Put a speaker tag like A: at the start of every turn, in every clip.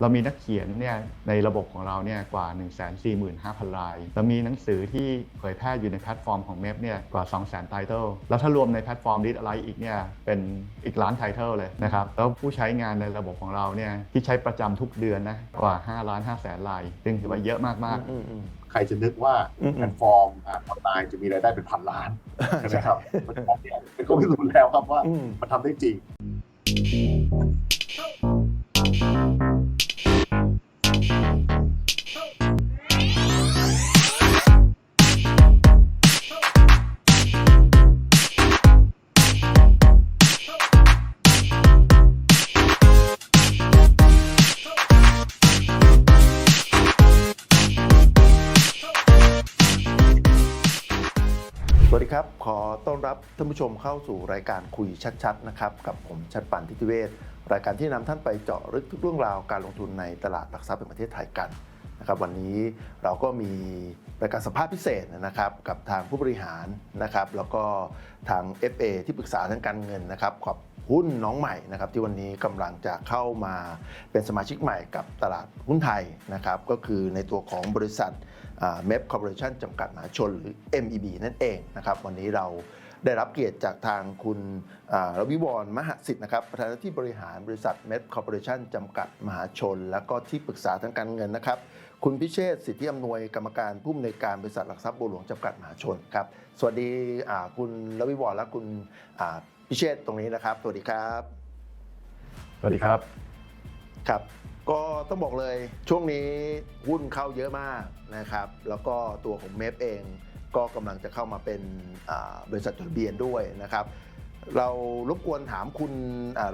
A: เรามีนักเขียนเนี่ยในระบบของเราเนี่ยกว่า 145,000 ราย เรามีหนังสือที่เผยแพร่อยู่ในแพลตฟอร์มของเมฟเนี่ยกว่า 200,000ไตเติลแล้วถ้ารวมในแพลตฟอร์ม Read อะไรอีกเนี่ยเป็นอีกล้านไตเติลเลยนะครับ แล้วผู้ใช้งานในระบบของเราเนี่ยที่ใช้ประจำทุกเดือนนะกว่า 5 ล้าน5แสนราย ซึ่งถือว่าเยอะมาก
B: อืมอืม
C: ใครจะนึกว่า
B: อืม
C: แพลตฟอร์มอ่าออนไลน์จะมีรายได้เป็นพันล้านใช่ไหมครับเพราะฉะนั้นเนี่ยเป็นข้อพิสูจน์แล้วครับว่า
B: อืม
C: มันทำได้จริง
B: สวัสดีครับ ขอต้อนรับท่านผู้ชมเข้าสู่รายการคุยชัดๆนะครับกับผมชัดปันทิติเวศรายการที่นำท่านไปเจาะลึกทุกเรื่องราวการลงทุนในตลาดหลักทรัพย์แห่งประเทศไทยกันนะครับวันนี้เราก็มีรายการสัมภาษณ์พิเศษนะครับกับทางผู้บริหารนะครับแล้วก็ทาง FA ที่ปรึกษาทางการเงินนะครับขอบหุ้นน้องใหม่นะครับที่วันนี้กำลังจะเข้ามาเป็นสมาชิกใหม่กับตลาดหุ้นไทยนะครับก็คือในตัวของบริษัท เมฟคอร์ปอเรชั่นจำกัดมหาชนหรือ MEB นั่นเองนะครับวันนี้เราได้รับเกียรติจากทางคุณอ่ารวิวรณ์มหสิทธิ์นะครับประธานที่บริหารบริษัทเมฟคอร์ปอเรชั่นจำกัดมหาชน แล้วก็ที่ปรึกษาทางการเงินนะครับ คุณพิเชษฐ์สิทธิอำนวยกรรมการผู้อำนวยการบริษัทหลักทรัพย์บัวหลวงจำกัดมหาชนครับสวัสดีอ่าคุณรวิวรณ์และคุณอ่าพิเชษฐ์ตรงนี้นะครับ สวัสดีครับ
A: ๆสวัสดีครับ
B: ครับ ก็ต้องบอกเลยช่วงนี้หุ้นเข้าเยอะมากนะครับ แล้วก็ตัวของเมฟเองก็กำลังจะเข้ามาเป็นบริษัทจดทะเบียนด้วยนะครับ เรารบกวนถามคุณ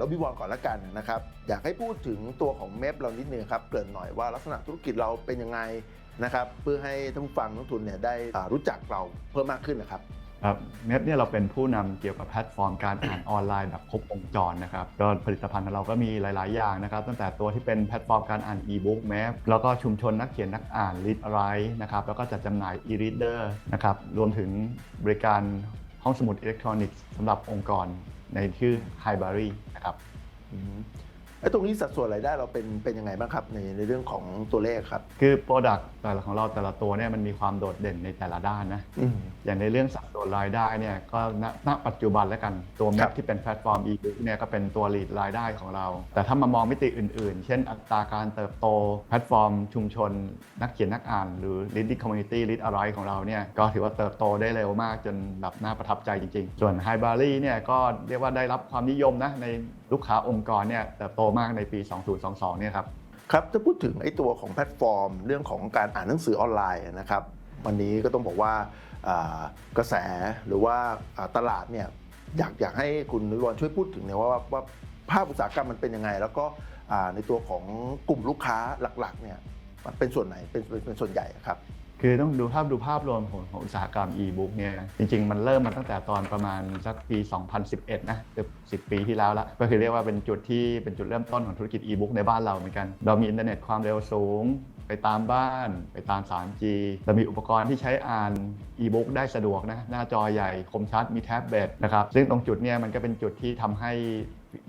B: รบิวรก่อนละกันนะครับ อยากให้พูดถึงตัวของเมฟเรานิดนึงครับ เกริ่นหน่อยว่าลักษณะธุรกิจเราเป็นยังไงนะครับ เพื่อให้ท่านผู้ฟังนักทุนเนี่ยได้รู้จักเราเพิ่มมากขึ้นนะครับ
A: ครับเมฟเนี่ยเราเป็นผู้นำเกี่ยวกับแพลตฟอร์มการอ่านออนไลน์แบบครบวงจรนะครับก็ผลิตภัณฑ์ของเราก็มีหลาย ๆ อย่างนะครับ ตั้งแต่ตัวที่เป็นแพลตฟอร์มการอ่านอีบุ๊กแมฟแล้วก็ชุมชนนักเขียนนักอ่าน Read อะไรนะครับแล้วก็จัดจำหน่าย e-reader นะครับรวมถึงบริการห้องสมุดอิเล็กทรอนิกส์สำหรับองค์กรในชื่อ Highbury นะครับ
B: อืมไอ้ตรงนี้สัดส่วนรายได้เราเป็นเป็นยังไงบ้างครับในในเรื่องของตัวเลขครับ
A: คือ Product แต่ละของเราแต่ละตัวเนี่ยมันมีความโดดเด่นในแต่ละด้านนะ
B: อืม
A: อย่างในเรื่องสัดส่วนรายได้เนี่ยก็ณณปัจจุบันแล้วกันตัว
B: ค
A: แม
B: รั
A: ป
B: บ
A: ที่เป็นแพลตฟอร์ม e-book เนี่ยก็เป็นตัวลีดรายได้ของเรา แต่ถ้ามามองมิติอื่น ๆ เช่นอัตราการเติบโต แพลตฟอร์ม ชุมชน นักเขียนนักอ่าน หรือ reading community read อะไรของเราเนี่ยก็ถือว่าเติบโตได้เร็วมากจนแบบน่าประทับใจจริง ๆ ส่วน h i b a r y เนี่ยก็เรียกว่าได้รับความนิยมนะใน ลูกค้าองค์กรเนี่ยเติบโตมากในปี 2022 เนี่ยครับ
B: ครับถ้าพูดถึงไอ้ตัวของแพลตฟอร์ม เรื่องของการอ่านหนังสือออนไลน์นะครับ วันนี้ก็ต้องบอกว่ากระแสหรือว่าตลาดเนี่ยอยากอยากให้คุณนิวรช่วยพูดถึงเนี่ยว่าว่าภาพอุตสาหกรรมมันเป็นยังไง แล้วก็ในตัวของกลุ่มลูกค้าหลักๆเนี่ยมันเป็นส่วนไหนเป็นเป็นเป็นส่วนใหญ่ครับ
A: คือต้องดูภาพดูภาพรวมของของอุตสาหกรรม e-book เนี่ยจริง ๆ มันเริ่มมาตั้งแต่ตอนประมาณสักปี 2011 นะเกือบ10 ปีที่แล้วละก็คือเรียกว่าเป็นจุดที่เป็นจุดเริ่มต้นของธุรกิจ e-book ในบ้านเราเหมือนกัน เรามีอินเทอร์เน็ตความเร็วสูง ไปตามบ้าน ไปตาม 3G เรามีอุปกรณ์ที่ใช้อ่าน e-book ได้สะดวกนะหน้าจอใหญ่คมชัดมีแท็บเล็ตนะครับซึ่งตรงจุดเนี่ยมันก็เป็นจุดที่ทำให้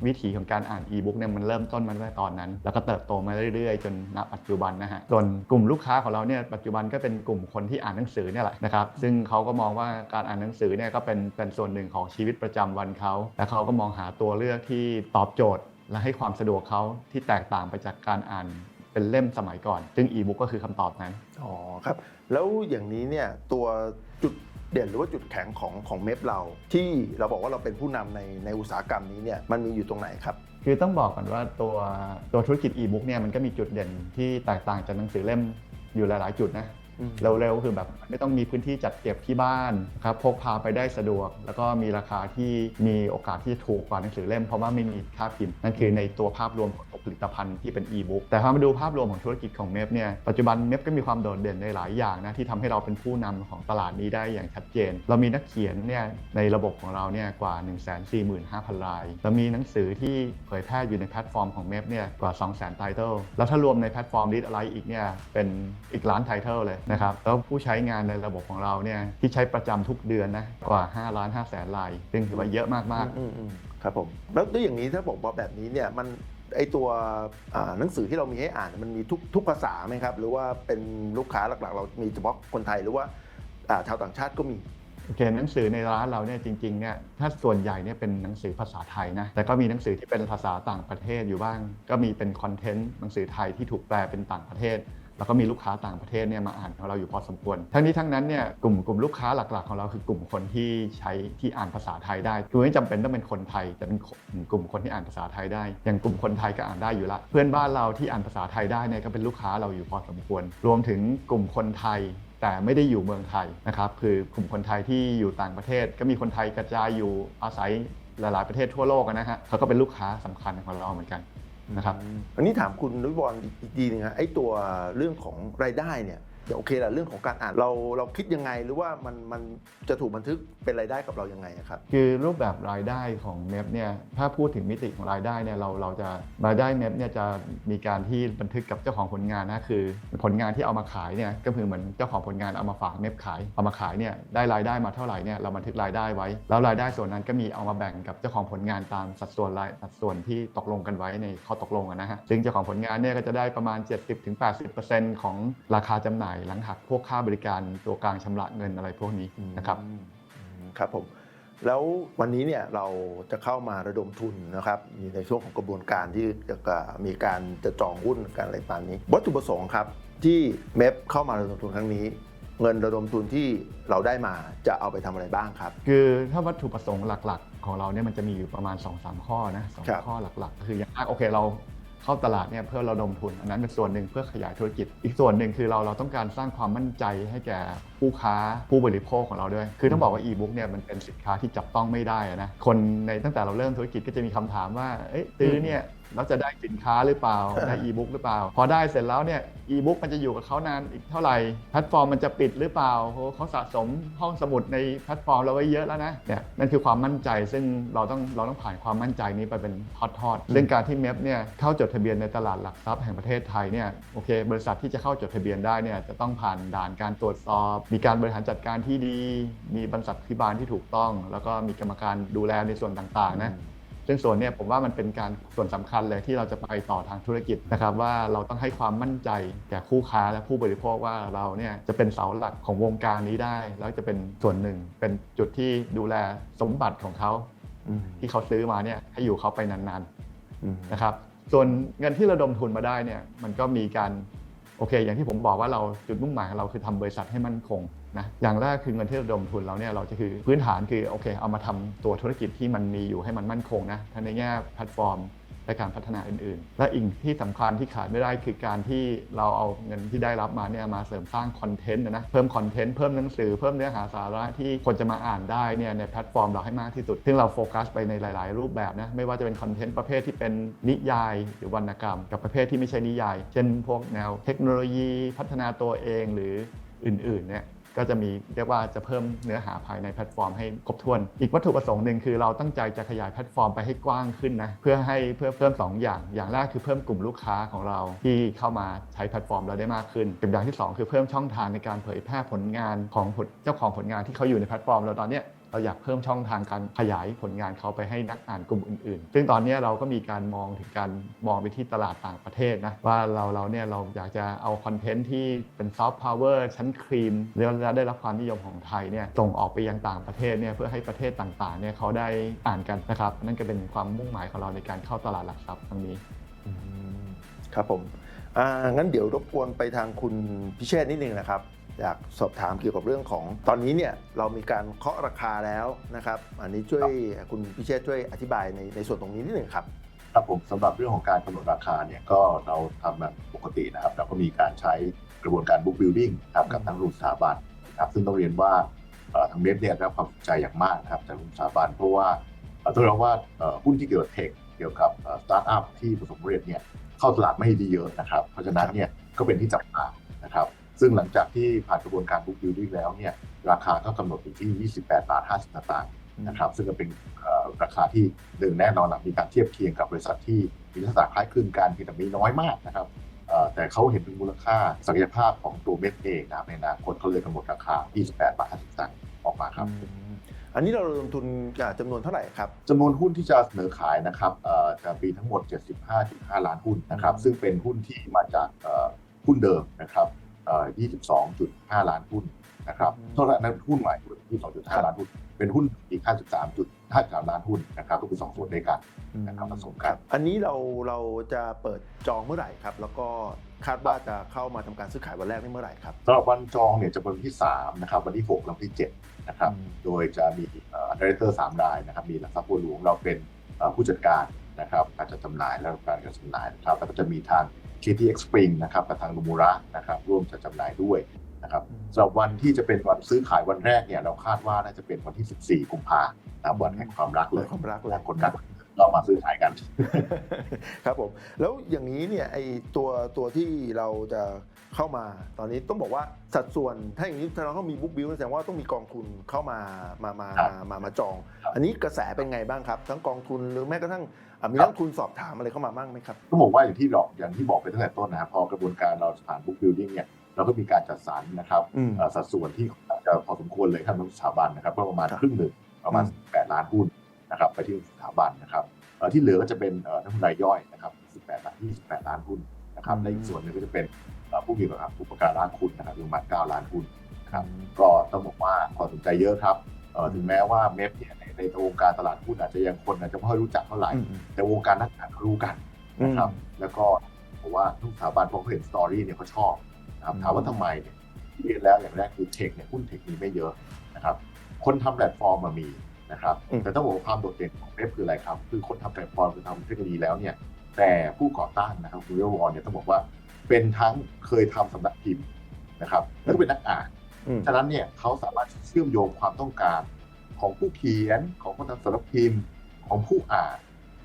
A: วิถีของการอ่านอีบุ๊กเนี่ยมันเริ่มต้นมาตั้งแต่ตอนนั้น แล้วก็เติบโตมาเรื่อยๆ จนณปัจจุบันนะฮะส่วนกลุ่มลูกค้าของเราเนี่ยปัจจุบันก็เป็นกลุ่มคนที่อ่านหนังสือเนี่ยแหละนะครับซึ่งเขาก็มองว่าการอ่านหนังสือเนี่ยก็เป็นเป็นส่วนหนึ่งของชีวิตประจำวันเขาและเขาก็มองหาตัวเลือกที่ตอบโจทย์ และให้ความสะดวกเขาที่แตกต่างไปจากการอ่านเป็นเล่มสมัยก่อน ซึ่งอีบุ๊กก็คือคำตอบนั้น
B: อ๋อครับ แล้วอย่างนี้เนี่ยตัวจุด เด่นหรือว่าจุดแข็งของของเมฟเรา ที่เราบอกว่าเราเป็นผู้นำในในอุตสาหกรรมนี้เนี่ยมันมีอยู่ตรงไหนครับ
A: คือต้องบอกก่อนว่าตัวตัวธุรกิจอีบุ๊กเนี่ยมันก็มีจุดเด่นที่แตกต่างจากหนังสือเล่มอยู่หลาย ๆ จุดนะ เร็วๆคือแบบไม่ต้องมีพื้นที่จัดเก็บที่บ้านนะครับพกพาไปได้สะดวก แล้วก็มีราคาที่มีโอกาสที่จะถูกกว่าหนังสือเล่มเพราะว่าไม่มีค่าพิมพ์ นั่นคือในตัวภาพรวมของผลิตภัณฑ์ที่เป็นอีบุ๊กแต่ถ้ามาดูภาพรวมของธุรกิจของเมฟเนี่ยปัจจุบันเมฟก็มีความโดดเด่นในหลายอย่างนะที่ทำให้เราเป็นผู้นำของตลาดนี้ได้อย่างชัดเจน เรามีนักเขียนเนี่ยในระบบของเราเนี่ยกว่า 145,000 รายเรามีหนังสือที่เผยแพร่อยู่ในแพลตฟอร์มของเมฟเนี่ยกว่า 200,000ไตเติลแล้วถ้ารวมในแพลตฟอร์ม Read อะไรอีกเนี่ยเป็นอีกล้านไตเติลเลยนะครับแล้วผู้ใช้งานในระบบของเราเนี่ยที่ใช้ประจำทุกเดือนนะกว่า5ล้าน5แสนราย ซึ่งถือว่าเยอะมากๆ
B: อืมอืมครับผม แล้วด้วยอย่างนี้ถ้าบอกว่าแบบนี้เนี่ยมันไอ้ตัวอ่าหนังสือที่เรามีให้อ่านมันมีทุกทุกภาษาไหมครับ หรือว่าเป็นลูกค้าหลักๆ เรามีเฉพาะคนไทยหรือว่าอ่าชาวต่างชาติก็มี
A: โอเคหนังสือในร้านเราเนี่ยจริงๆเนี่ยถ้าส่วนใหญ่เนี่ยเป็นหนังสือภาษาไทยนะแต่ก็มีหนังสือที่เป็นภาษาต่างประเทศอยู่บ้าง ก็มีเป็นคอนเทนต์หนังสือไทยที่ถูกแปลเป็นต่างประเทศ แล้วก็มีลูกค้าต่างประเทศเนี่ยมาอ่านของเราอยู่พอสมควร ทั้งนี้ทั้งนั้นเนี่ยกลุ่มกลุ่มลูกค้าหลักๆ ของเราคือกลุ่มคนที่ใช้ที่อ่านภาษาไทยได้คือไม่จำเป็นต้องเป็นคนไทย แต่เป็นกลุ่มคนที่อ่านภาษาไทยได้ อย่างกลุ่มคนไทยก็อ่านได้อยู่ละ เพื่อนบ้านเราที่อ่านภาษาไทยได้เนี่ยก็เป็นลูกค้าเราอยู่พอสมควร รวมถึงกลุ่มคนไทยแต่ไม่ได้อยู่เมืองไทยนะครับคือกลุ่มคนไทยที่อยู่ต่างประเทศ ก็มีคนไทยกระจายอยู่อาศัยหลายๆประเทศทั่วโลกนะฮะเขาก็เป็นลูกค้าสำคัญของเราเหมือนกัน นะครับ
B: อันนี้ถามคุณนุ้ยบอลอีกทีหนึงฮะไอ้ตัวเรื่องของรายได้เนี่ย โอเคแหละเรื่องของการอ่านเราเราคิดยังไงหรือว่ามันมันจะถูกบันทึกเป็นรายได้กับเรายังไงอะครับ
A: คือรูปแบบรายได้ของเมฟเนี่ยถ้าพูดถึงมิติของรายได้เนี่ยเราเราจะรายได้เมฟเนี่ยจะมีการที่บันทึกกับเจ้าของผลงานนะคือ ผลงานที่เอามาขายเนี่ยก็คือเหมือนเจ้าของผลงานเอามาฝากเมฟขายเอามาขายเนี่ยได้รายได้มาเท่าไหร่เนี่ยเราบันทึกรายได้ไว้ แล้วรายได้ส่วนนั้นก็มีเอามาแบ่งกับเจ้าของผลงานตามสัดส่วนรายสัดส่วนที่ตกลงกันไว้ในข้อตกลงนะฮะซึ่งเจ้าของผลงานเนี่ยก็จะได้ประมาณ 70-80%ของราคาจำหน่ายหลังหักพวกค่าบริการตัวกลางชำระเงินอะไรพวกนี้นะครับ
B: ครับผมแล้ววันนี้เนี่ยเราจะเข้ามาระดมทุนนะครับในช่วงของกระบวนการที่จะมีการจะจองหุ้นกันอะไรประมาณนี้วัตถุประสงค์ครับที่เมฟเข้ามาระดมทุนครั้งนี้ เงินระดมทุนที่เราได้มาจะเอาไปทำอะไรบ้างครับ
A: คือถ้าวัตถุประสงค์หลักๆ ของเราเนี่ยมันจะมีอยู่ประมาณ 2-3 ข้อนะสองข้อหลักๆ คืออย่างแรกโอเคเรา เข้าตลาดเนี่ยเพื่อระดมทุน อันนั้นเป็นส่วนหนึ่งเพื่อขยายธุรกิจ อีกส่วนหนึ่งคือเราเราต้องการสร้างความมั่นใจให้แก่ผู้ค้าผู้บริโภคของเราด้วย คือต้องบอกว่าอีบุ๊กเนี่ยมันเป็นสินค้าที่จับต้องไม่ได้นะคนในตั้งแต่เราเริ่มธุรกิจก็จะมีคำถามว่าเอ๊ะซื้อเนี่ย เราจะได้สินค้าหรือเปล่า ได้อีบุ๊กหรือเปล่า พอได้เสร็จแล้วเนี่ยอีบุ๊กมันจะอยู่กับเขานานอีกเท่าไหร่แพลตฟอร์มมันจะปิดหรือเปล่าโหเขาสะสมห้องสมุดในแพลตฟอร์มเราไว้เยอะแล้วนะเนี่ยนั่นคือความมั่นใจซึ่งเราต้องเราต้องผ่านความมั่นใจนี้ไปเป็นทอดๆซึ่งการที่เมฟเนี่ยเข้าจดทะเบียนในตลาดหลักทรัพย์แห่งประเทศไทยเนี่ยโอเค บริษัทที่จะเข้าจดทะเบียนได้เนี่ยจะต้องผ่านด่านการตรวจสอบ มีการบริหารจัดการที่ดี มีบรรษัทพิบาลที่ถูกต้อง แล้วก็มีกรรมการดูแลในส่วนต่างๆนะ ซึ่งส่วนเนี้ผมว่ามันเป็นการส่วนสำคัญเลยที่เราจะไปต่อทางธุรกิจนะครับว่าเราต้องให้ความมั่นใจแก่คู่ค้าและผู้บริโภคว่าเราเนี่ยจะเป็นเสาหลักของวงการนี้ได้ แล้วจะเป็นส่วนหนึ่ง เป็นจุดที่ดูแลสมบัติของเขาที่เขาซื้อมาเนี่ยให้อยู่เขาไปนานๆนะครับ ส่วนเงินที่ระดมทุนมาได้เนี่ยมันก็มีการโอเค อย่างที่ผมบอกว่าเราจุดมุ่งหมายของเราคือทำบริษัทให้มั่นคง นะอย่างแรกคือเงินที่ระดมทุนเราเนี่ยเราจะคือพื้นฐานคือโอเคเอามาทำตัวธุรกิจที่มันมีอยู่ให้มันมั่นคงนะทั้งในแง่แพลตฟอร์ม และการพัฒนาอื่นๆ และอีกที่สำคัญที่ขาดไม่ได้คือการที่เราเอาเงินที่ได้รับมาเนี่ยมาเสริมสร้างคอนเทนต์นะเพิ่มคอนเทนต์เพิ่มหนังสือเพิ่มเนื้อหาสาระที่คนจะมาอ่านได้เนี่ยในแพลตฟอร์มเราให้มากที่สุด ซึ่งเราโฟกัสไปในหลาย ๆ รูปแบบนะไม่ว่าจะเป็นคอนเทนต์ประเภทที่เป็นนิยาย หรือวรรณกรรม กับประเภทที่ไม่ใช่นิยาย เช่น พวกแนวเทคโนโลยี พัฒนาตัวเองหรืออื่นๆเนี่ย ก็จะมีเรียกว่าจะเพิ่มเนื้อหาภายในแพลตฟอร์มให้ครบถ้วน อีกวัตถุประสงค์หนึ่งคือเราตั้งใจจะขยายแพลตฟอร์มไปให้กว้างขึ้นนะเพื่อให้เพื่อเพิ่ม 2 อย่าง อย่างแรกคือเพิ่มกลุ่มลูกค้าของเราที่เข้ามาใช้แพลตฟอร์มเราได้มากขึ้นกับอย่างที่ 2 คือเพิ่มช่องทางในการเผยแพร่ผลงานของผลเจ้าของผลงานที่เขาอยู่ในแพลตฟอร์มเราตอนเนี้ย เราอยากเพิ่มช่องทางการขยายผลงานเขาไปให้นักอ่านกลุ่มอื่นๆ ซึ่งตอนนี้เราก็มีการมองถึงการมองไปที่ตลาดต่างประเทศนะว่าเราเราเนี่ยเราอยากจะเอาคอนเทนต์ที่เป็นซอฟต์พาวเวอร์ชั้นครีมแล้วได้รับความนิยมของไทยเนี่ยส่งออกไปยังต่างประเทศเนี่ยเพื่อให้ประเทศต่างๆเนี่ยเขาได้อ่านกันนะครับนั่นก็เป็นความมุ่งหมายของเราในการเข้าตลาดหลักทรัพย์ครั้งนี้
B: ครับผมอ่างั้นเดี๋ยวรบกวนไปทางคุณพิเชษนิดนึงนะครับ อยากสอบถามเกี่ยวกับเรื่องของ ตอนนี้เนี่ยเรามีการเคาะราคาแล้วนะครับอันนี้ช่วยคุณพิเชษช่วยอธิบายในในส่วนตรงนี้นิดหนึ่งครับ
C: ครับผมสำหรับเรื่องของการกำหนดราคาเนี่ยก็เราทำแบบปกตินะครับเราก็มีการใช้กระบวนการ book building นะครับกับทางรุ่นสถาบันนะครับซึ่งต้องเรียนว่าเอ่อทางเมฟเนี่ยได้รับความสนใจอย่างมากนะครับจากรุ่นสถาบันเพราะว่าเอ่อต้องเรียกว่าเอ่อหุ้นที่เกี่ยวกับเทคเกี่ยวกับสตาร์ทอัพที่ประสบความสำเร็จเนี่ยเข้าตลาดไม่ดีเยอะนะครับ เพราะฉะนั้นเนี่ยก็เป็นที่จับตานะครับ ซึ่งหลังจากที่ผ่านกระบวนการ book building แล้วเนี่ยราคาก็กำหนดอยู่ที่ 28 บาท 50สตางค์นะครับซึ่งก็เป็นเอ่อราคาที่หนึ่งแน่นอนหลังมีการเทียบเคียงกับบริษัทที่มีลักษณะคล้ายคลึงกันเพียงแต่มีน้อยมากนะครับเอ่อแต่เขาเห็นถึงมูลค่าศักยภาพของตัวเม็ดเองนะครับในอนาคตเขาเลยกำหนดราคา 28 บาท 50สตางค์ออกมาครับ
B: อืมอันนี้เราระดมทุนอ่าจำนวนเท่าไหร่ครับ
C: จำนวนหุ้นที่จะเสนอขายนะครับเอ่อจะมีทั้งหมด 75.5 ล้านหุ้นนะครับ
B: อืม
C: ซึ่งเป็นหุ้นที่มาจากเอ่อหุ้นเดิมนะครับเอ่อ 22.5 ล้านหุ้นนะครับเท่านั้นหุ้นใหม่22.5 ล้านหุ้น เป็นหุ้นอีก53.53 ล้านหุ้นนะครับก็คือสองส่วนด้วยกันนะครับผสมกัน
B: อันนี้เราเราจะเปิดจองเมื่อไหร่ครับ แล้วก็คาดว่าจะเข้ามาทำการซื้อขายวันแรกนี่เมื่อไหร่ครับ
C: สำหรับวันจองเนี่ยจะเป็นวันที่3นะครับวันที่6และวันที่7นะครับ
B: อืม
C: โดยจะมีเอ่อดีเรคเตอร์สามรายนะครับมีหลักทรัพย์บัวหลวงเราเป็นเอ่อผู้จัดการนะครับการจัดจำหน่ายและการจัดจำหน่ายนะครับแล้วก็จะมีทาง KTX Spring นะครับกับทางลูมูระนะครับร่วมจัดจำหน่ายด้วยนะครับสำหรับวันที่จะเป็นวันซื้อขายวันแรกเนี่ยเราคาดว่าน่าจะเป็นวันที่ 14 กุมภาพันธ์นะครับวันแห่งความรักเลย
B: ความรักเลย
C: และคนรักเรามาซื้อขายกัน
B: ครับผม แล้วอย่างนี้เนี่ยไอตัวตัวที่เราจะ เข้ามาตอนนี้ต้องบอกว่าสัดส่วนถ้าอย่างนี้ถ้าเราต้องมีบุ๊กบิลแสดงว่าต้องมีกองทุนเข้ามามามา
C: ครับ
B: มามามาจอง
C: ครับ
B: อันนี้กระแสเป็นไงบ้างครับ ทั้งกองทุนหรือแม้กระทั่งอะมี
C: ครับ
B: นักทุนสอบถามอะไรเข้ามาบ้างไหมครับ
C: ก็บอกว่าอย่างที่บอกอย่างที่บอกไปตั้งแต่ต้นนะครับพอกระบวนการเราผ่านบุ๊กบิลดิ้งเนี่ยเราก็มีการจัดสรรนะครับ
B: อืม
C: เอ่อสัดส่วนที่จะพอสมควรเลยครับทั้งสถาบันนะครับก็ประมาณ
B: ครับ
C: ครึ่งหนึ่งประมาณ
B: อืม
C: 8ล้านหุ้นนะครับไปที่สถาบันนะครับเอ่อที่เหลือก็จะเป็นเอ่อนักทุนรายย่อยนะครับ18ล้าน28ล้านหุ้นนะครับและอีกส่วนหนึงก็จะเป็น เอ่อผู้มีแบบอุปการะคุณนะครับอยู่ประมาณ9ล้านหุ้นนะครับก็ต้องบอกว่าความสนใจเยอะครับเอ่อถึงแม้ว่าเมฟเนี่ยในในวงการตลาดหุ้นอาจจะยังคนอาจจะไม่ค่อยรู้จักเท่าไหร่
B: อืมอืม
C: แต่วงการนักการเขารู้กันนะครับแล้วก็ผมว่าทุกสถาบันพอเขาเห็นสตอรี่เนี่ยเขาชอบนะครับ
B: อืม
C: ถามว่าทำไมเนี่ยที่เรียนแล้วอย่างแรกคือเทคเนี่ยหุ้นเทคมีไม่เยอะนะครับคนทำแพลตฟอร์มมามีนะครับ
B: อืม
C: แต่ต้องบอกว่าความโดดเด่นของเว็บคืออะไรครับ คือคนทำแพลตฟอร์มคือทำเทคโนโลยีแล้วเนี่ยแต่ผู้ก่อตั้งนะครับคุณเวลวอนเนี่ยต้องบอกว่า เป็นทั้งเคยทำสำนักพิมพ์นะครับ แล้วก็เป็นนักอ่าน
B: อืม
C: ฉะนั้นเนี่ยเขาสามารถเชื่อมโยงความต้องการของผู้เขียนของคนทำสำนักพิมพ์ของผู้อ่าน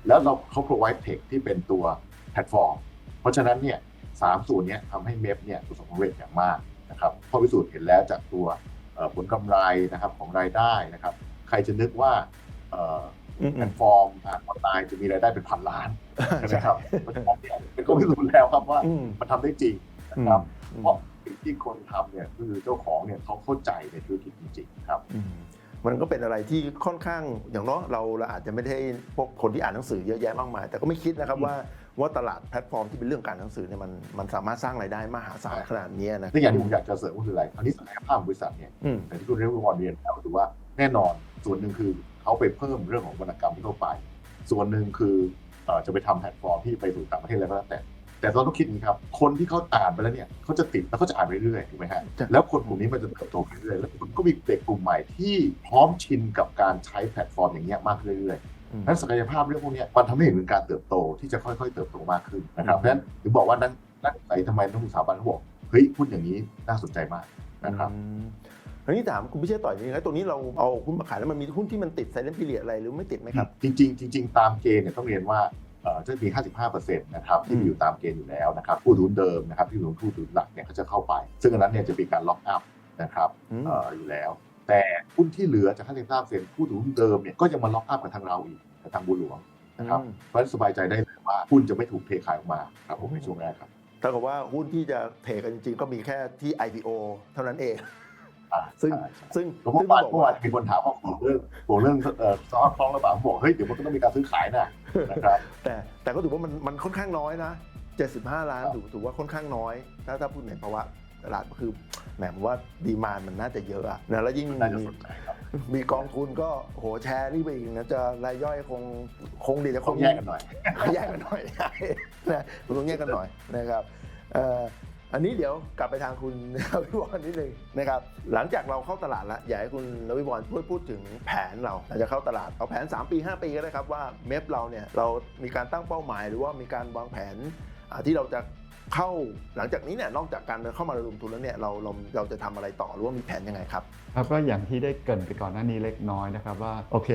C: แล้วเราเขา provide tech ที่เป็นตัวแพลตฟอร์ม เพราะฉะนั้นเนี่ยสามส่วนเนี้ยทำให้เมฟเนี่ยประสบความสำเร็จอย่างมากนะครับเพราะพิสูจน์เห็นแล้วจากตัวเอ่อผลกำไรนะครับของรายได้นะครับ ใครจะนึกว่าเอ่อ
B: อืม
C: แพลตฟอร์มอ่านออนไลน์จะมีรายได้เป็นพันล้านใช่ไหมครับเพราะฉะนั้นเนี่ยเป็นก็พิสูจน์แล้วครับว่า
B: อืม
C: มันทำได้จริงนะครับ
B: อืม
C: เพราะสิ่งที่คนทำเนี่ยคือเจ้าของเนี่ยเขาเข้าใจในธุรกิจจริงๆครับ
B: อืมมันก็เป็นอะไรที่ค่อนข้างอย่างเนาะเราเราอาจจะไม่ได้พวกคนที่อ่านหนังสือเยอะแยะมากมาย แต่ก็ไม่คิดนะครับ
C: อืม
B: ว่าว่าตลาดแพลตฟอร์มที่เป็นเรื่องการหนังสือเนี่ยมันมันสามารถสร้างรายได้มหาศาลขนาดนี้นะ
C: และอย่างที่ผมอยากจะเสริมก็คืออะไรอันนี้ศักยภาพของบริษัทเนี่ย
B: อืม
C: แต่ที่คุณเรียกว่าเรียนแล้วคือว่าแน่นอนส่วนหนึ่งคือ เขาไปเพิ่มเรื่องของวรรณกรรมที่เข้าไป ส่วนหนึ่งคือเอ่อจะไปทำแพลตฟอร์มที่ไปสู่ต่างประเทศอะไรก็แล้วแต่ แต่เราต้องคิดอย่างนี้ครับ คนที่เขาอ่านไปแล้วเนี่ยเขาจะติดแล้วเขาจะอ่านไปเรื่อยถูกไหมฮะ
B: จ้ะ
C: แล้วคนกลุ่มนี้มันจะเติบโตไปเรื่อยแล้วมันก็มีเด็กกลุ่มใหม่ที่พร้อมชินกับการใช้แพลตฟอร์มอย่างเงี้ยมากขึ้นเรื่อยๆ
B: อืม
C: นั้นศักยภาพเรื่องพวกเนี้ยมันทำให้เห็นถึงการเติบโตที่จะค่อยๆ เติบโตมากขึ้นนะครับ
B: อืม
C: เพราะฉะนั้นถึงบอกว่านักนักไหนทำไมนักศึกษาบันเขาบอกเฮ้ยพูดอย่างนี้น่าสนใจมากนะครับ
B: อืมอันนี้ถามคุณพิเชษต่อยนิดนึงนะตัวนี้เราเอาหุ้นมาขายแล้วมันมีหุ้นที่มันติดไซเลนพีเรียอะไรหรือไม่ติดไหมครับ
C: จริงๆจริงๆตามเกณฑ์เนี่ยต้องเรียนว่าเอ่อจะมี 55%นะครับที่มีอยู่ตามเกณฑ์อยู่แล้วนะครับผู้ถือหุ้นเดิมนะครับที่ถือหุ้นผู้ถือหุ้นหลักเนี่ยเขาจะเข้าไป ซึ่งอันนั้นเนี่ยจะมีการล็อกอัพนะครับ
B: อืม
C: เอ่ออยู่แล้ว แต่หุ้นที่เหลือจาก55%ผู้ถือหุ้นเดิมเนี่ยก็ยังมาล็อกอัพกับทางเราอีกกับทางบุญหลวงนะครับ
B: อืม
C: เพราะฉะนั้นสบายใจได้เลยว่าหุ้นจะไม่ถูกเทขายออกมาครับผมในช่วงแรกครับ
B: เท่ากับว่าหุ้นที่จะเทกันจริงๆก็มีแค่ที่ IPO เท่านั้นเอง
C: อ่า
B: ซึ่ง
C: ใช่ใช่
B: ซึ่ง
C: แล้วเมื่
B: ซึ่
C: องวาน
B: ต้องบ
C: เมื่
B: อก
C: อวา
B: ว่า
C: นมีคนถามว่าผมเรื่องผมเรื่องเอ่อซอฟต์คล้องหรือเปล่าผมบอกเฮ้ยเดี๋ยวมันก็ต้องมีการซื้อขายนะนะครับ
B: แต่แต่ก็ถือว่ามันมันค่อนข้างน้อยนะ75 ล้าน
C: ครับ
B: ถือถือว่าค่อนข้างน้อย ถ้าถ้าพูดในภาวะตลาดก็คือแหมผมว่าดีมานมันน่าจะเยอะอะนะแล้วยิ่ง
C: น่าจะ
B: มี
C: สนใจครับ
B: มีกองทุนก็โหแชร์นี่ไปอีกนะจะรายย่อยคงคงเดี๋ยวจะค
C: ต้อง
B: ง
C: แยกกันหน่อย
B: แยกกันหน่อยนะคุณต้องแยกกันหน่อยนะครับเอันนี้เดี๋ยวกลับไปทางคุณวิวรณ์นิดนึงนะครับหลังจากเราเข้าตลาดแล้วอยากให้คุณนวิวรณ์ช่วยพูดถึงแผนเราเราจะเข้าตลาดเอาแผน 3 ปี 5 ปีก็ได้ครับว่าเมฟเราเนี่ยเรามีการตั้งเป้าหมาย หรือว่ามีการวางแผนที่เราจะเข้าหลังจากนี้เนี่ยนอกจากการเข้ามาระดมทุนแล้วเนี่ยเราเราเราจะทำอะไรต่อหรือว่ามีแผนยังไงครับ
A: ครับก็อย่างที่ได้เกรินไปก่อนหน้านี้เล็กน้อยนะครับว่าโอเค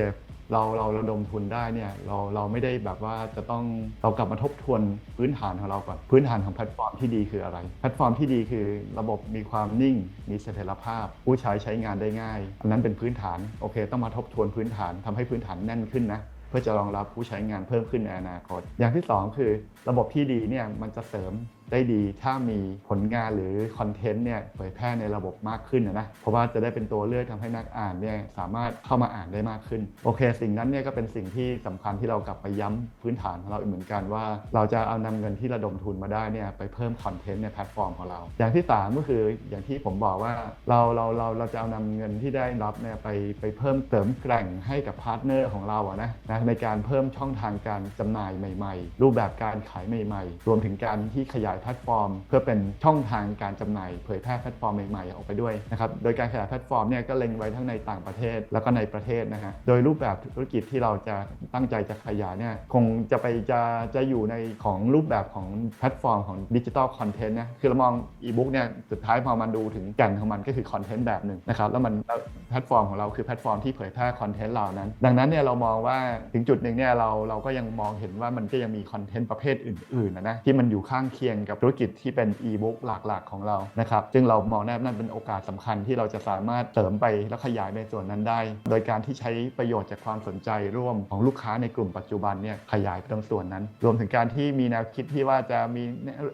A: เราเราระดมทุนได้เนี่ยเราเราไม่ได้แบบว่าจะต้องเรากลับมาทบทวนพื้นฐานของเราก่อนพื้นฐานของแพลตฟอร์มที่ดีคืออะไร แพลตฟอร์มที่ดีคือระบบมีความนิ่ง มีเสถียรภาพ ผู้ใช้ใช้งานได้ง่าย อันนั้นเป็นพื้นฐานโอเค ต้องมาทบทวนพื้นฐานทำให้พื้นฐานแน่นขึ้นนะเพื่อจะรองรับผู้ใช้งานเพิ่มขึ้นในอนาคต อย่างที่สองคือระบบที่ดีเนี่ยมันจะเสริม ได้ดีถ้ามีผลงานหรือคอนเทนต์เนี่ยเผยแพร่ในระบบมากขึ้นนะเพราะว่าจะได้เป็นตัวเลือกทำให้นักอ่านเนี่ยสามารถเข้ามาอ่านได้มากขึ้น โอเค สิ่งนั้นเนี่ยก็เป็นสิ่งที่สำคัญที่เรากลับไปย้ำพื้นฐานของเราอีกเหมือนกันว่า เราจะเอานำเงินที่ระดมทุนมาได้เนี่ยไปเพิ่มคอนเทนต์ในแพลตฟอร์มของเรา อย่างที่สามก็คืออย่างที่ผมบอกว่าเราเราเราเราจะเอานำเงินที่ได้รับเนี่ยไปไปเพิ่มเติมแกร่งให้กับพาร์ทเนอร์ของเราอะนะนะในการเพิ่มช่องทางการจำหน่ายใหม่ ๆ รูปแบบการขายใหม่ ๆ รวมถึงการที่ขยายแพลตฟอร์ม เพื่อเป็นช่องทางการจำหน่ายเผยแพร่แพลตฟอร์มใหม่ๆออกไปด้วยนะครับโดยการขยายแพลตฟอร์มเนี่ยก็เล็งไว้ทั้งในต่างประเทศแล้วก็ในประเทศนะฮะโดยรูปแบบธุรกิจที่เราจะตั้งใจจะขยายเนี่ยคงจะไปจะจะอยู่ในของรูปแบบของแพลตฟอร์มของดิจิทัลคอนเทนต์นะคือเรามองอีบุ๊กเนี่ยสุดท้ายพอมาดูถึงแก่นของมันก็คือคอนเทนต์แบบหนึ่งนะครับแล้วมันแล้วแพลตฟอร์มของเราคือแพลตฟอร์มที่เผยแพร่คอนเทนต์เหล่านั้น ดังนั้นเนี่ยเรามองว่าถึงจุดหนึ่งเนี่ยเราเราก็ยังมองเห็นว่ามันก็ยังมีคอนเทนต์ประเภทอื่นๆนะนะที่มันอยู่ข้างเคียงกับธุรกิจที่เป็นอีบุ๊กหลักๆ ของเรานะครับซึ่งเรามองแนบนั่นเป็นโอกาสสำคัญที่เราจะสามารถเสริมไปและขยายในส่วนนั้นได้ โดยการที่ใช้ประโยชน์จากความสนใจร่วมของลูกค้าในกลุ่มปัจจุบันเนี่ยขยายไปตรงส่วนนั้น รวมถึงการที่มีแนวคิดที่ว่าจะมี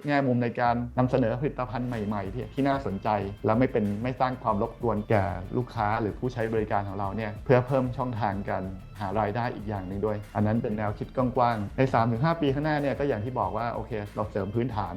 A: แง่มุมในการนำเสนอผลิตภัณฑ์ใหม่ๆ ที่ที่น่าสนใจ และไม่เป็นไม่สร้างความรบกวนแก่ลูกค้าหรือผู้ใช้บริการของเราเนี่ยเพื่อเพิ่มช่องทางการหารายได้อีกอย่างหนึ่งด้วย อันนั้นเป็นแนวคิดกว้างๆใน 3-5 ปีข้างหน้าเนี่ยก็อย่างที่บอกว่าโอเค เราเสริมพื้นฐาน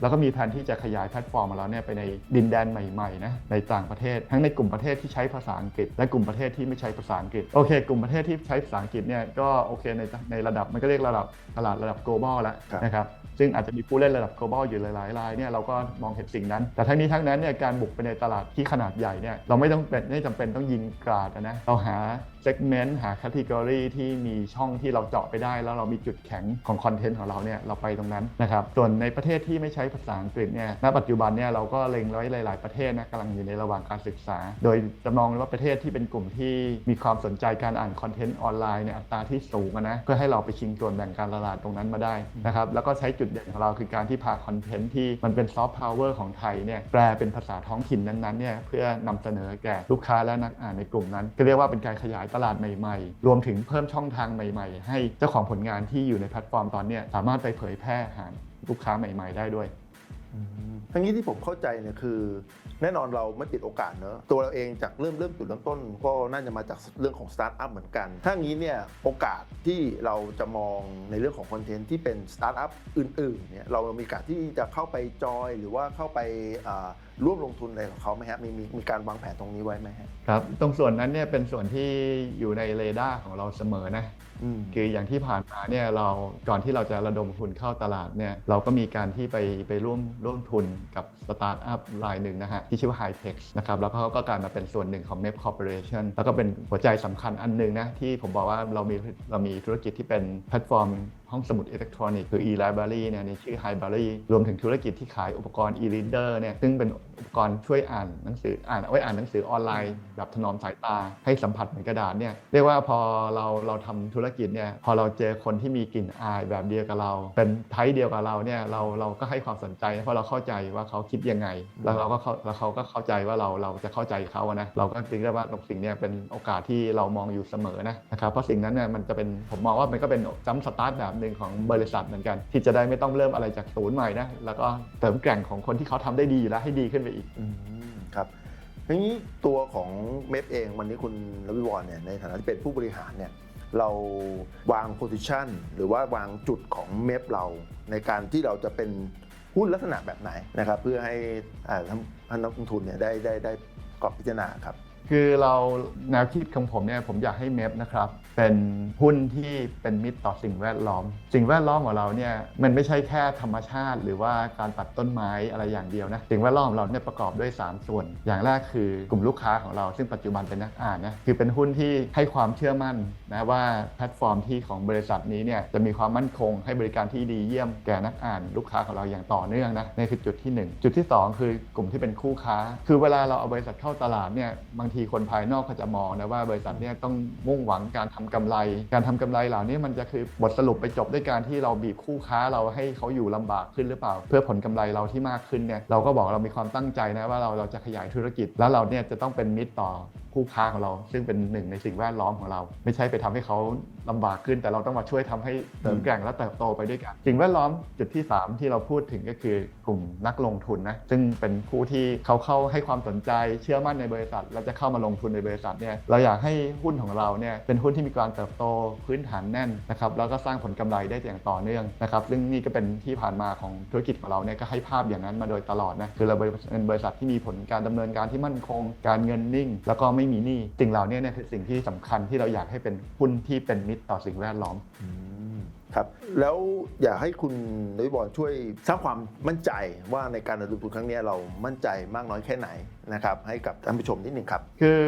A: แล้วก็มีแผนที่จะขยายแพลตฟอร์มของเราเนี่ยไปในดินแดนใหม่ๆนะในต่างประเทศ ทั้งในกลุ่มประเทศที่ใช้ภาษาอังกฤษ และกลุ่มประเทศที่ไม่ใช้ภาษาอังกฤษโอเค กลุ่มประเทศที่ใช้ภาษาอังกฤษเนี่ยก็โอเคในในระดับมันก็เรียกระดับตลาดระดับ global แล้ว
B: ครับ
A: นะครับซึ่งอาจจะมีผู้เล่นระดับ global อยู่หลายๆรายเนี่ยเราก็มองเห็นสิ่งนั้น แต่ทั้งนี้ทั้งนั้นเนี่ยการบุกไปในตลาดที่ขนาดใหญ่เนี่ยเราไม่ต้องเป็นไม่จำเป็นต้องยิงกราดนะเราหา segment หา category ที่มีช่องที่เราเจาะไปได้ แล้วเรามีจุดแข็งของคอนเทนต์ของเราเนี่ยเราไปตรงนั้นนะครับส่วนในประเทศที่ไม่ใช้ภาษาอังกฤษเนี่ยณปัจจุบันเนี่ยเราก็เล็งไว้หลาย ๆประเทศนะกำลังอยู่ในระหว่างการศึกษา โดยจะมองว่าประเทศที่เป็นกลุ่มที่มีความสนใจการอ่านคอนเทนต์ออนไลน์เนี่ยอัตราที่สูงนะเพื่อให้เราไปชิงส่วนแบ่งการตลาดตรงนั้นมาได้นะครับแล้วก็ใช้จุดเด่นของเราคือการที่พาคอนเทนต์ที่มันเป็นซอฟต์พาวเวอร์ของไทยเนี่ยแปลเป็นภาษาท้องถิ่นนั้นๆเนี่ยเพื่อนำเสนอแก่ลูกค้าและนักอ่านในกลุ่มนั้น ก็เรียกว่าเป็นการขยายตลาดใหม่ๆ รวมถึงเพิ่มช่องทางใหม่ ๆ ให้เจ้าของผลงานที่อยู่ในแพลตฟอร์มตอนนี้สามารถไปเผยแพร่หาลูกค้าใหม่ ๆ ได้ด้วย
B: ทั้งนี้ที่ผมเข้าใจเนี่ยคือ แน่นอนเราไม่ติดโอกาสเนอะตัวเราเองจากเริ่มเริ่มจุดเริ่มต้น ก็น่าจะมาจากเรื่องของสตาร์ทอัพเหมือนกัน ถ้างี้เนี่ยโอกาสที่เราจะมองในเรื่องของคอนเทนต์ที่เป็นสตาร์ทอัพอื่นๆเนี่ยเรามีโอกาสที่จะเข้าไปจอย หรือว่าเข้าไปร่วมลงทุนอะไรกับเขาไหมฮะมีมีมีการวางแผนตรงนี้ไว้ไหมฮะ
A: ครับ ตรงส่วนนั้นเนี่ยเป็นส่วนที่อยู่ในเรดาร์ของเราเสมอนะคืออย่างที่ผ่านมาเนี่ยเราก่อนที่เราจะระดมทุนเข้าตลาดเนี่ยเราก็มีการที่ไปไปร่วมร่วมทุนกับสตาร์ทอัพรายหนึ่งนะฮะที่ชื่อว่า Hightex นะครับแล้วเขาก็กลายมาเป็นส่วนหนึ่งของ Map Corporation แล้วก็เป็นหัวใจสำคัญอันหนึ่งนะที่ผมบอกว่าเรามีเรามีธุรกิจที่เป็นแพลตฟอร์มห้องสมุดอิเล็กทรอนิกส์คือ e-library เนี่ยในชื่อ Highbury รวมถึงธุรกิจที่ขายอุปกรณ์ e-reader เนี่ยซึ่งเป็นอุปกรณ์ช่วยอ่านหนังสืออ่านเอาไว้อ่านหนังสือออนไลน์ แบบถนอมสายตาให้สัมผัสเหมือนกระดาษเนี่ยเรียกว่าพอเราเราทำธุรกิจเนี่ยพอเราเจอคนที่มีกลิ่นอายแบบเดียวกับเรา เป็นไทป์เดียวกับเราเนี่ยเราเราก็ให้ความสนใจ เพราะเราเข้าใจว่าเขาคิดยังไง แล้วเราก็เขาแล้วเขาก็เข้าใจว่าเราเราจะเข้าใจเขาอะนะเราก็คิดได้ว่าสิ่งเนี้เป็นโอกาสที่เรามองอยู่เสมอนะนะครับเพราะสิ่งนั้นเนี่ยมันจะเป็นผมมองว่ามันก็เป็นจัมสตาร์ทแบบหนึ่งของบริษัทเหมือนกัน ที่จะได้ไม่ต้องเริ่มอะไรจากศูนย์ใหม่นะแล้วก็เสริมแกร่งของคนที่เขาทำได้ดีอยู่แล้วให้ดีขึ้นไปอีก
B: อืมครับทีนี้ตัวของเมฟเองวันนี้คุณรวิวรณ์เนี่ยในฐานะที่เป็นผู้บริหารเนี่ยเราวางโพซิชันหรือว่าวางจุดของเมฟเรา ในการที่เราจะเป็นหุ้นลักษณะแบบไหนนะครับ เพื่อให้อ่าท่านท่านนักลงทุนเนี่ยได้ได้ได้ประกอบพิจารณาครับ
A: คือเราแนวคิดของผมเนี่ยผมอยากให้เมฟนะครับ เป็นหุ้นที่เป็นมิตรต่อสิ่งแวดล้อม สิ่งแวดล้อมของเราเนี่ยมันไม่ใช่แค่ธรรมชาติ หรือว่าการตัดต้นไม้อะไรอย่างเดียวนะสิ่งแวดล้อมของเราเนี่ยประกอบด้วย 3 ส่วน อย่างแรกคือกลุ่มลูกค้าของเราซึ่งปัจจุบันเป็นนักอ่านนะคือเป็นหุ้นที่ให้ความเชื่อมั่นนะว่าแพลตฟอร์มที่ของบริษัทนี้เนี่ยจะมีความมั่นคงให้บริการที่ดีเยี่ยมแก่นักอ่าน ลูกค้าของเราอย่างต่อเนื่องนะนี่คือจุดที่หนึ่งจุดที่สองคือกลุ่มที่เป็นคู่ค้า คือเวลาเราเอาบริษัทเข้าตลาดเนี่ยบางทีคนภายนอกเขาจะมองนะว่าบริษัทเนี่ยต้องมุ่งหวังการทำกำไร การทำกำไรเหล่านี้มันจะคือบทสรุปไปจบด้วยการที่เราบีบคู่ค้าเราให้เขาอยู่ลำบากขึ้นหรือเปล่า เพื่อผลกำไรเราที่มากขึ้นเนี่ยเราก็บอกเรามีความตั้งใจนะว่าเราเราจะขยายธุรกิจแล้วเราเนี่ยจะต้องเป็นมิตรต่อ คู่ค้าของเรา ซึ่งเป็นหนึ่งในสิ่งแวดล้อมของเรา ไม่ใช่ไปทำให้เขาลำบากขึ้น แต่เราต้องมาช่วยทำให้เสริมแกร่งและเติบโตไปด้วยกันสิ่งแวดล้อมจุดที่ 3 ที่เราพูดถึงก็คือกลุ่มนักลงทุนนะซึ่งเป็นผู้ที่เขาเข้าให้ความสนใจเชื่อมั่นในบริษัท แล้วจะเข้ามาลงทุนในบริษัทเนี่ยเราอยากให้หุ้นของเราเนี่ยเป็นหุ้นที่มีการเติบโตพื้นฐานแน่นนะครับแล้วก็สร้างผลกำไรได้อย่างต่อเนื่องนะครับซึ่งนี่ก็เป็นที่ผ่านมาของธุรกิจของเราเนี่ยก็ให้ภาพอย่างนั้นมาโดยตลอดนะคือเราเป็นบริษัทที่มีผลการดำเนินการที่มั่นคง การเงินนิ่ง แล้วก็ไม่มีหนี้สิ่งเหล่านี้เนี่ยคือสิ่งที่สำคัญที่เราอยากให้เป็นหุ้นที่เป็นมิตรต่อสิ่งแวดล้อม
B: ครับแล้วอยากให้คุณนุยบอลช่วยสร้างความมั่นใจว่าในการลงทุนครั้งนี้เรามั่นใจมากน้อยแค่ไหน นะครับให้กับท่านผู้ชมนิดหนึ่งครับ
A: คือ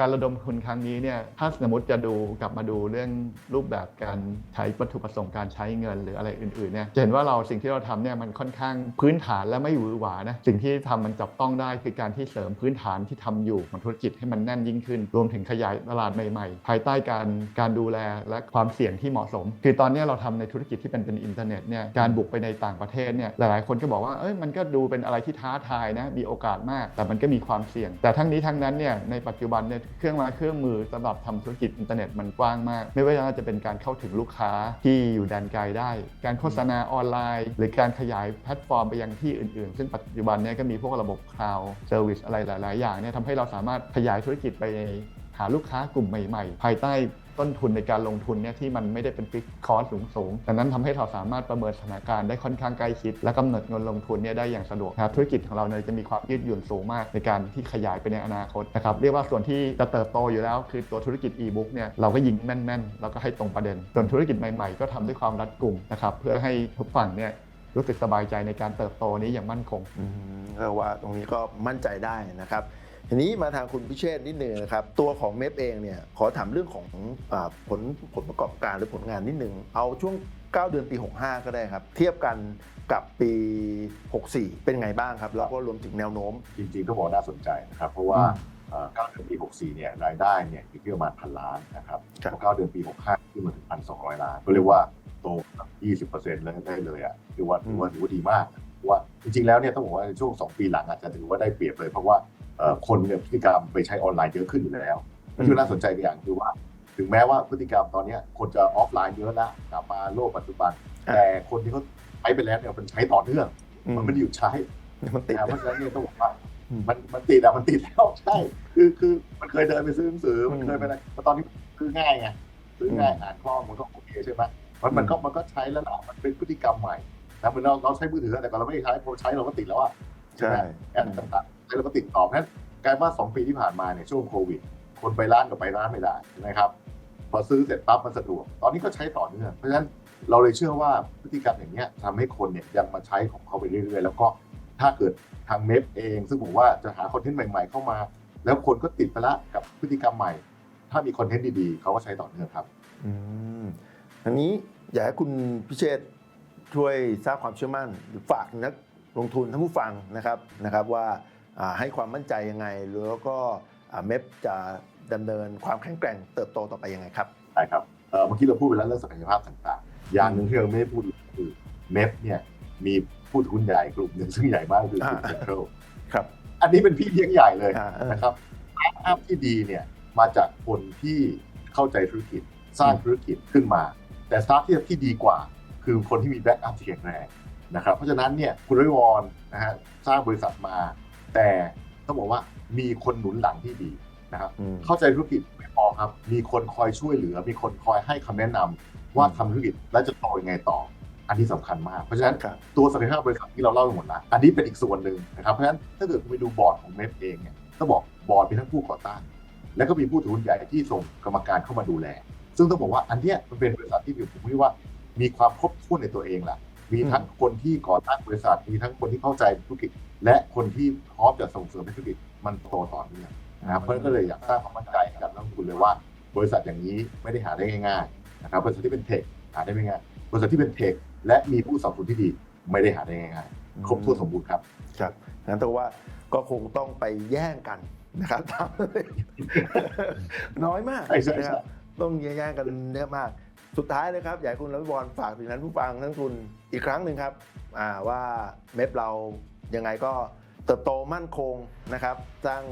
A: การระดมทุนครั้งนี้เนี่ยถ้าสมมติจะดูกลับมาดูเรื่องรูปแบบการใช้วัตถุประสงค์การใช้เงินหรืออะไรอื่นๆเนี่ยจะเห็นว่าเราสิ่งที่เราทำเนี่ยมันค่อนข้างพื้นฐานและไม่หวือหวานะสิ่งที่ทำมันจับต้องได้คือการที่เสริมพื้นฐานที่ทำอยู่ของธุรกิจให้มันแน่นยิ่งขึ้น รวมถึงขยายตลาดใหม่ๆ ภายใต้การการดูแลและความเสี่ยงที่เหมาะสม คือตอนนี้เราทำในธุรกิจที่เป็นเป็นอินเทอร์เน็ตเนี่ยการบุกไปในต่างประเทศเนี่ยหลายๆคนก็บอกว่าเอ้ยมันก็ดูเป็นอะไรที่ท้าทายนะมีโอกาสมาก แต่มันก็มีความเสี่ยง แต่ทั้งนี้ทั้งนั้นเนี่ยในปัจจุบันเนี่ยเครื่องไม้เครื่องมือสำหรับทำธุรกิจอินเทอร์เน็ตมันกว้างมาก ไม่ว่าจะเป็นการเข้าถึงลูกค้าที่อยู่แดนไกลได้ การโฆษณาออนไลน์ หรือการขยายแพลตฟอร์มไปยังที่อื่นๆ ซึ่งปัจจุบันเนี่ยก็มีพวกระบบคลาวด์เซอร์วิสอะไรหลาย ๆ อย่างเนี่ยทำให้เราสามารถขยายธุรกิจไปหาลูกค้ากลุ่มใหม่ ๆ ภายใต้ ต้นทุนในการลงทุนเนี่ยที่มันไม่ได้เป็นฟิกคอร์สสูงๆดังนั้นทำให้เราสามารถประเมินสถานการณ์ได้ค่อนข้างใกล้ชิด และกำหนดเงินลงทุนเนี่ยได้อย่างสะดวกครับธุรกิจของเราเนี่ยจะมีความยืดหยุ่นสูงมากในการที่ขยายไปในอนาคตนะครับเรียกว่าส่วนที่จะเติบโตอยู่แล้ว คือตัวธุรกิจ e-book เนี่ยเราก็ยิงแม่นๆแล้วก็ให้ตรงประเด็น ส่วนธุรกิจใหม่ๆ ก็ทำด้วยความรัดกุมนะครับเพื่อให้ทุกฝั่งเนี่ยรู้สึกสบายใจในการเติบโตนี้อย่างมั่นคง
B: อืมว่าตรงนี้ก็มั่นใจได้นะครับ ทีนี้มาทางคุณพิเชษฐ์นิดนึงนะครับตัวของเมฟเองเนี่ยขอถามเรื่องของอาผลผลประกอบการหรือผลงานนิดนึงเอาช่วง 9 เดือนปี 65 ก็ได้ครับ เทียบกันกับปี 64 เป็นไงบ้างครับ แล้วก็รวมถึงแนวโน้ม
C: จริงๆต้องบอกว่าน่าสนใจนะครับ เพราะว่า
B: อืม
C: เอ่อ9เดือนปี 64 เนี่ยรายได้เนี่ยอยู่ที่ประมาณพันล้านนะครับ
B: ครับ
C: พอ9เดือนปี 65 ขึ้นมาถึง 1,200 ล้าน ก็เรียกว่าโตแบบ20%เลยได้เลยอะถือว่าถือว่าถือว่าดีมากเพราะว่าจริงๆแล้วเนี่ยต้องบอกว่าในช่วง 2 ปีหลังอาจจะถือว่าได้เปรียบเลยเพราะว่าเอ่อ คนเนี่ยพฤติกรรมไปใช้ออนไลน์เยอะขึ้นอยู่แล้วที่น่าสนใจอย่างคือว่า ถึงแม้ว่าพฤติกรรมตอนเนี้ยคนจะออฟไลน์เยอะแล้วกลับมาโลกปัจจุบัน
B: อ่า
C: แต่คนที่เขาใช้ไปแล้วเนี่ยมันใช้ต่อเนื่อง
B: อื
C: มันไม่ได้หยุดใช้
B: มันติด
C: นะเพราะฉะนั้นเนี่ยต้องบอกว่า
B: อืม
C: มันมันติดอะมันติดแล้วใช่คือคือมันเคยเดินไปซื้อหนังสือมัน
B: อืม
C: เคยไปอะไรแต่ตอนนี้คือง่ายไงซื้อง่าย
B: อืม
C: อ่านข้อมูลก็โอเคใช่ไหมมันมันก็มันก็ใช้แล้วล่ะมันเป็นพฤติกรรมใหม่นะเหมือนเราเราใช้มือถือแต่ก่อนเราไม่ได้ใช้พอใช้เราก็ติดแล้วอะใช่ไหมแอปต่าง ๆใช้เราก็ติดต่อเพราะฉะนั้นกลายว่าสองปีที่ผ่านมาเนี่ยช่วงโควิด คนไปร้านกับไปร้านไม่ได้ใช่ไหมครับพอซื้อเสร็จปั๊บมันสะดวก ตอนนี้ก็ใช้ต่อเนื่อง เพราะฉะนั้นเราเลยเชื่อว่าพฤติกรรมอย่างเนี้ยทำให้คนเนี่ยยังมาใช้ของเขาไปเรื่อยๆ แล้วก็ถ้าเกิดทางเมฟเอง ซึ่งผมว่าจะหาคอนเทนต์ใหม่ ๆ เข้ามา แล้วคนก็ติดไปละกับพฤติกรรมใหม่ ถ้ามีคอนเทนต์ดีๆ เขาก็ใช้ต่อเนื่องครับ
B: อืมอันนี้อยากให้คุณพิเชษช่วยสร้างความเชื่อมั่นหรือฝากนักลงทุนท่านผู้ฟังนะครับนะครับว่า ให้ความมั่นใจยังไง แล้วก็อ่าเมฟจะดำเนินความแข็งแกร่งเติบโตต่อไปยังไงครับ
C: ใช่ครับเอ่อเมื่อกี้เราพูดไปแล้วเรื่องศักยภาพต่างๆ อย่างหนึ่งที่เราไม่ได้พูดคือเมฟเนี่ยมีผู้ถือหุ้นใหญ่กลุ่มหนึ่งซึ่งใหญ่มากคือกลุ่ม
B: อ่า
C: เซ็นทรัล
B: ครับ
C: อันนี้เป็นพี่เลี้ยงใหญ่เลย
B: อ่าเออ
C: นะครับสตาร์ทอัพที่ดีเนี่ยมาจากคนที่เข้าใจธุรกิจสร้างธุรกิจขึ้นมา แต่สตาร์ทที่ที่ดีกว่า คือคนที่มีแบ็กอัพที่แข็งแรงนะครับเพราะฉะนั้นเนี่ยคุณริวอนนะฮะสร้างบริษัทมา แต่ต้องบอกว่ามีคนหนุนหลังที่ดีนะครับ
B: อืม
C: เข้าใจธุรกิจไม่พอครับ มีคนคอยช่วยเหลือ มีคนคอยให้คำแนะนำว่าทำธุรกิจแล้วจะโตยังไงต่อ อันนี้สำคัญมาก เพราะฉะนั้น
B: ครับ
C: ตัวศักยภาพบริษัทที่เราเล่าไปหมดแล้วอันนี้เป็นอีกส่วนหนึ่งนะครับเพราะฉะนั้นถ้าเกิดคุณไปดูบอร์ดของเมฟเองเนี่ยต้องบอกบอร์ดมีทั้งผู้ก่อตั้งและก็มีผู้ถือหุ้นใหญ่ที่ส่งกรรมการเข้ามาดูแล ซึ่งต้องบอกว่าอันเนี้ยมันเป็นบริษัทที่ผมคิดว่า มีความครบถ้วนในตัวเองแหละมีทั้งคนที่ก่อตั้งบริษัทมีทั้งคนที่เข้าใจธุรกิจ และคนที่พร้อมจะส่งเสริมให้ธุรกิจมันโตต่อเนื่องนะครับเพราะฉะนั้นก็เลยอยากสร้างความมั่นใจให้กับนักลงทุนเลยว่า บริษัทอย่างนี้ไม่ได้หาได้ง่ายๆนะครับบริษัทที่เป็นเทคหาได้ไม่ง่ายบริษัทที่เป็นเทคและมีผู้สนับสนุนที่ดีไม่ได้หาได้ง่ายๆครบถ้วนสมบูรณ์ครับ
B: ครับงั้นแต่ว่าก็คงต้องไปแย่งกันนะครับถามเลยน้อยมาก
C: ใช่ใช่
B: นะค
C: ใช่
B: รับต้องแย่งๆกันเยอะมาก สุดท้ายเลยครับ อยากให้คุณรัฐบอลฝากถึงนั้นผู้ฟังทั้งคุณอีกครั้งหนึ่งครับอ่าว่าเม็บเรายังไงก็เติบโตมั่นคงนะครับสร้าง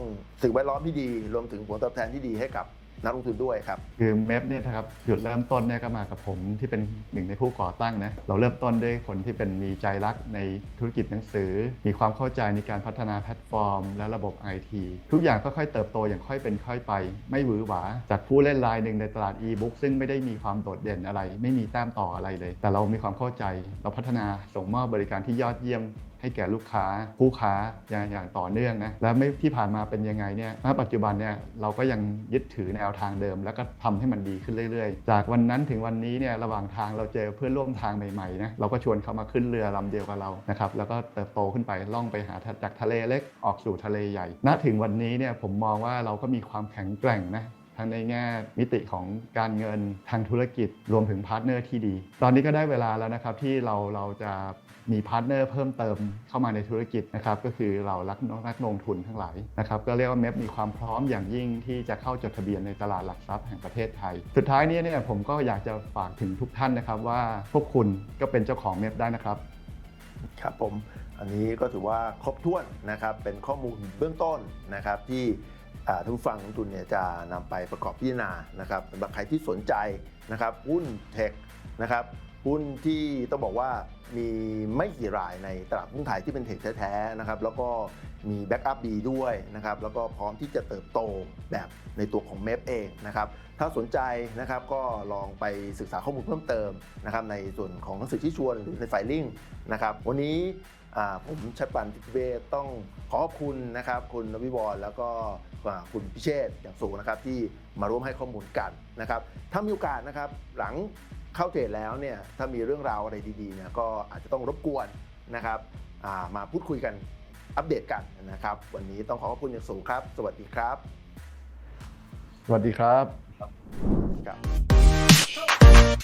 B: สิ่งแวดล้อมที่ดี รวมถึงผลตอบแทนที่ดีให้กับ นักลงทุนด้วยครับ
A: คือเมฟเนี่ยนะครับจุดเริ่มต้นเนี่ยก็มากับผมที่เป็นหนึ่งในผู้ก่อตั้งนะเราเริ่มต้นด้วยคนที่เป็นมีใจรักในธุรกิจหนังสือ มีความเข้าใจในการพัฒนาแพลตฟอร์ม และระบบ IT ทุกอย่างค่อยๆเติบโตอย่างค่อยเป็นค่อยไป ไม่หวือหวา จากผู้เล่นรายหนึ่งในตลาด e-book ซึ่งไม่ได้มีความโดดเด่นอะไร ไม่มีแต้มต่ออะไรเลย แต่เรามีความเข้าใจ เราพัฒนาส่งมอบบริการที่ยอดเยี่ยม ให้แก่ลูกค้าผู้ค้าอย่างอย่างต่อเนื่องนะและไม่ที่ผ่านมาเป็นยังไงเนี่ยณปัจจุบันเนี่ยเราก็ยังยึดถือแนวทางเดิม แล้วก็ทำให้มันดีขึ้นเรื่อย ๆ จากวันนั้นถึงวันนี้เนี่ยระหว่างทางเราเจอเพื่อนร่วมทางใหม่ๆนะเราก็ชวนเขามาขึ้นเรือลำเดียวกับเรานะครับแล้วก็เติบโตขึ้นไปล่องไปหาจากทะเลเล็กออกสู่ทะเลใหญ่ ณถึงวันนี้เนี่ยผมมองว่าเราก็มีความแข็งแกร่งนะทั้งในแง่มิติของการเงินทางธุรกิจรวมถึงพาร์ทเนอร์ที่ดี ตอนนี้ก็ได้เวลาแล้วนะครับที่เราเราจะ มีพาร์ทเนอร์เพิ่มเติมเข้ามาในธุรกิจนะครับก็คือเรารักนักลงทุนทั้งหลายนะครับก็เรียกว่าเมฟมีความพร้อมอย่างยิ่งที่จะเข้าจดทะเบียนในตลาดหลักทรัพย์แห่งประเทศไทย สุดท้ายนี้เนี่ยผมก็อยากจะฝากถึงทุกท่านนะครับว่าพวกคุณก็เป็นเจ้าของเมฟได้นะครับ
B: ครับผมอันนี้ก็ถือว่าครบถ้วนนะครับเป็นข้อมูลเบื้องต้นนะครับที่ท่านผู้ฟังของทุนเนี่ยจะนำไปประกอบพิจารณานะครับสำหรับใครที่สนใจนะครับหุ้นเทคนะครับ หุ้นที่ต้องบอกว่ามีไม่กี่รายในตลาดหุ้นไทยที่เป็นเทคแท้ๆนะครับแล้วก็มีแบ็กอัพดีด้วยนะครับแล้วก็พร้อมที่จะเติบโตแบบในตัวของเมฟเองนะครับถ้าสนใจนะครับก็ลองไปศึกษาข้อมูลเพิ่มเติมนะครับในส่วนของหนังสือที่ชวนหรือในไฟลิ่งนะครับวันนี้ผมชัดปันทิพเวศต้องขอขอบคุณนะครับคุณนวิวรแล้วก็คุณพิเชษอย่างสูงนะครับที่มาร่วมให้ข้อมูลกันนะครับถ้ามีโอกาสนะครับหลัง เข้าเทรดแล้วเนี่ยถ้ามีเรื่องราวอะไรดีๆเนี่ยก็อาจจะต้องรบกวนนะครับอ่ามาพูดคุยกันอัปเดตกันนะครับ วันนี้ต้องขอขอบคุณอย่างสูงครับ สวัสดีครับ
A: สวัสดีครับ
B: ครับ